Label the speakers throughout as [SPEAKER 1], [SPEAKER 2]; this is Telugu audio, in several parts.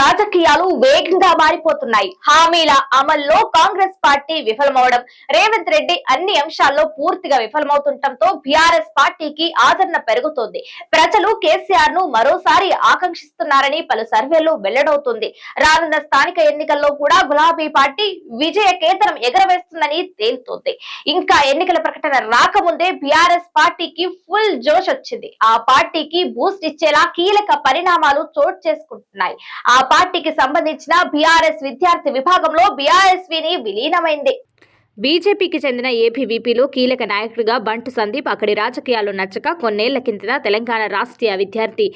[SPEAKER 1] రాజకీయాలు వేగంగా మారిపోతున్నాయి. హామీల అమల్లో కాంగ్రెస్ పార్టీ విఫలమవడం రేవంత్ రెడ్డి అన్ని అంశాల్లో పూర్తిగా విఫలమవుతుండటంతో బీఆర్ఎస్ పార్టీకి ఆదరణ పెరుగుతోంది. ప్రజలు కేసీఆర్ను మరోసారి ఆకాంక్షిస్తున్నారని పలు సర్వేలు వెల్లడవుతుంది. రానున్న స్థానిక ఎన్నికల్లో కూడా గులాబీ పార్టీ విజయ కేతనం ఎగరవేస్తుందని తేలుతోంది. ఇంకా ఎన్నికల ప్రకటన రాకముందే బీఆర్ఎస్ పార్టీకి ఫుల్ జోష్ వచ్చింది. ఆ పార్టీకి బూస్ట్ ఇచ్చేలా కీలక పరిణామాలు చోటు చేసుకుంటున్నాయి. ఆ పార్టీకి సంబంధించిన బీఆర్ఎస్ విద్యార్థి విభాగంలో బీఆర్ఎస్విని విలీనమైంది.
[SPEAKER 2] బీజేపీకి చెందిన ఏపీవీపీలో కీలక నాయకుడిగా బంటు సందీప్ అక్కడి రాజకీయాలు నచ్చక కొన్నేళ్ళ కిందట తెలంగాణ రాష్ట్రీయ విద్యార్థి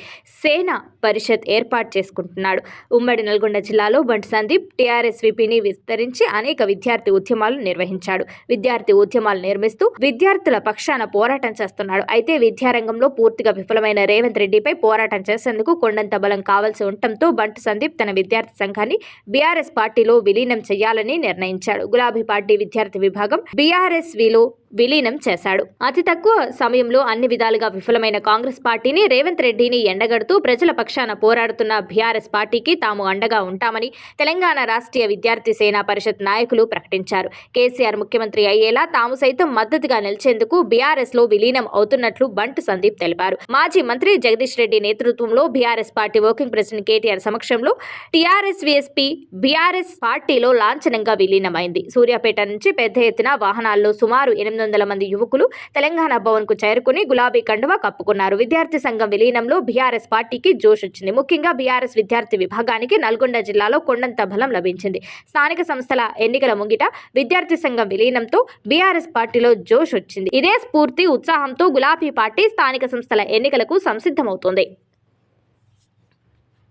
[SPEAKER 2] సేన పరిషత్ ఏర్పాటు చేసుకుంటున్నాడు. ఉమ్మడి నల్గొండ జిల్లాలో బంటు సందీప్ టీఆర్ఎస్ విపిని విస్తరించి అనేక విద్యార్థి ఉద్యమాలు నిర్వహించాడు. విద్యార్థి ఉద్యమాలు నిర్మిస్తూ విద్యార్థుల పక్షాన పోరాటం చేస్తున్నాడు. అయితే విద్యారంగంలో పూర్తిగా విఫలమైన రేవంత్ రెడ్డిపై పోరాటం చేసేందుకు కొండంత బలం కావాల్సి ఉండటంతో బంటు సందీప్ తన విద్యార్థి సంఘాన్ని బీఆర్ఎస్ పార్టీలో విలీనం చేయాలని నిర్ణయించాడు. గులాబీ పార్టీ విద్యార్థి విభాగం బీఆర్ఎస్ విలో విలీనం చేశాడు. అతి తక్కువ సమయంలో అన్ని విధాలుగా విఫలమైన కాంగ్రెస్ పార్టీని రేవంత్ రెడ్డిని ఎండగడుతూ ప్రజల పక్షాన పోరాడుతున్న బీఆర్ఎస్ పార్టీకి తాము అండగా ఉంటామని తెలంగాణ రాష్ట్రీయ విద్యార్థి సేనా పరిషత్ నాయకులు ప్రకటించారు. కేసీఆర్ ముఖ్యమంత్రి అయ్యేలా తాము సైతం మద్దతుగా నిలిచేందుకు బీఆర్ఎస్లో విలీనం అవుతున్నట్లు బంటు సందీప్ తెలిపారు. మాజీ మంత్రి జగదీష్ రెడ్డి నేతృత్వంలో BRS party working president KTR సమక్షంలో టీఆర్ఎస్ విఎస్పీ బీఆర్ఎస్ పార్టీలో లాంఛనంగా విలీనమైంది. సూర్యాపేట నుంచి పెద్ద ఎత్తున వాహనాల్లో సుమారు ఎనిమిది వందల మంది యువకులు తెలంగాణ భవన్కు చేరుకుని గులాబీ కండువా కప్పుకున్నారు. విద్యార్థి సంఘం విలీనంలో బీఆర్ఎస్ పార్టీకి జోష్ వచ్చింది. ముఖ్యంగా బీఆర్ఎస్ విద్యార్థి విభాగానికి నల్గొండ జిల్లాలో కొండంత బలం లభించింది. స్థానిక సంస్థల ఎన్నికల ముంగిట విద్యార్థి సంఘం విలీనంతో బీఆర్ఎస్ పార్టీలో జోష్ వచ్చింది. ఇదే స్ఫూర్తి ఉత్సాహంతో గులాబీ పార్టీ స్థానిక సంస్థల ఎన్నికలకు సంసిద్ధమవుతోంది.